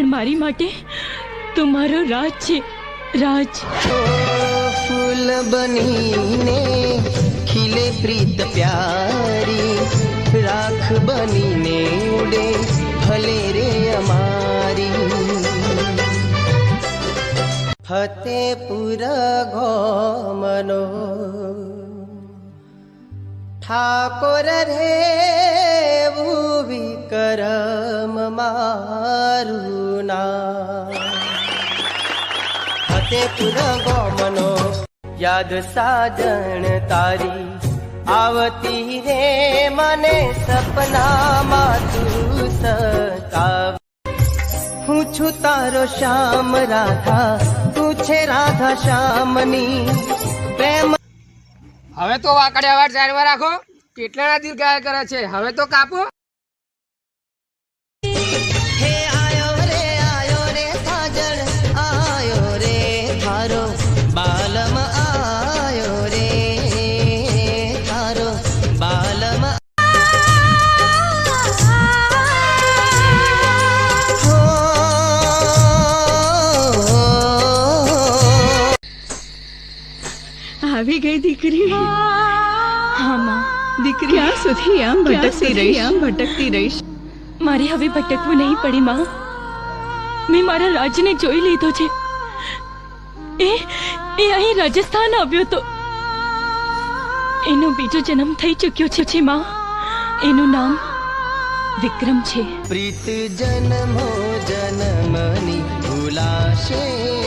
મારી માટે તું મારો રાજ છે. રાજ. ફૂલ બનીને ખીલે પ્રીત પ્યારી. રાખ બનીને ઉડે ભલે રે અમારી. ફતેપુર ગોમનો ઠાકોર રે વિકરમ મારું. ફતેપુર મનો. યાદ સાજણ તારી આવતી રે, મને સપનામાં તું સતાવ. હું છું તારો શ્યામ રાધા, તું છે રાધા શ્યામની પ્રેમ. હવે તો વાકડે અવાજ સાઈડમાં રાખો. કેટલાના દિલ ગાય કરે છે? હવે તો કાપો. આવી ગઈ દીકરી. હા દીકરી. ક્યાં સુધી આમ ભટકતી રહી આમ ભટકતી રહીશ? મારે હવે ભટકવું નહીં પડે માં. મેં મારા રાજને જોઈ લીધો છે. એ એ અહીં રાજસ્થાન આવ્યો તો. એનો બીજો જન્મ થઈ ચૂક્યો છે છે માં. એનું નામ વિક્રમ છે. પ્રીત જન્મો જન્મની ભૂલાશે.